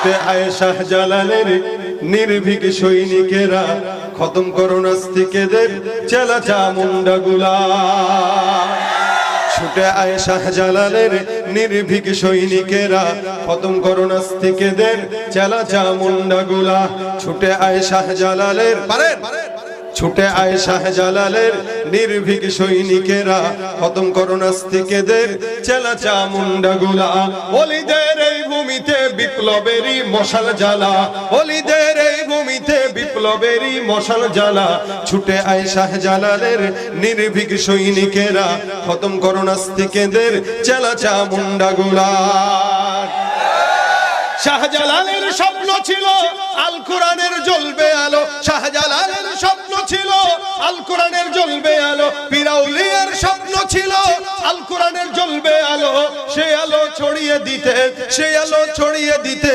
ছুটে আয় শাহজালালের নির্ভীক সৈনিকেরা খতম করো নাস্তিকেদের চেলা চামুন্ডা গুলা। ছুটে আয় শাহজালালের নির্ভীক সৈনিকেরা খতম করো নাস্তিকেদের চেলা চামুন্ডা গুলা। ছুটে আয় শাহজালালের পারেন? ছুটে আয় শাহজালালের নির্ভীক সৈনিকেরা। খতম করো নাস্তিকেদের চেলা চামুন্ডা গুলা অলিদের এই ভূমিতে বিপ্লবেরই মশাল জ্বালা। অলিদের এই ভূমিতে বিপ্লবেরই মশাল জ্বালা। ছুটে আয় শাহজালালের নির্ভীক সৈনিকেরা। খতম করো নাস্তিকেদের চেলা চামুন্ডা গুলা শাহজালালের স্বপ্ন ছিল আল আল কোরআনের জ্বলবে আলো পিরাউলিয়ার স্বপ্ন ছিল। আল কোরআনের জ্বলবে আলো, সে আলো ছড়িয়ে দিতে, সে আলো ছড়িয়ে দিতে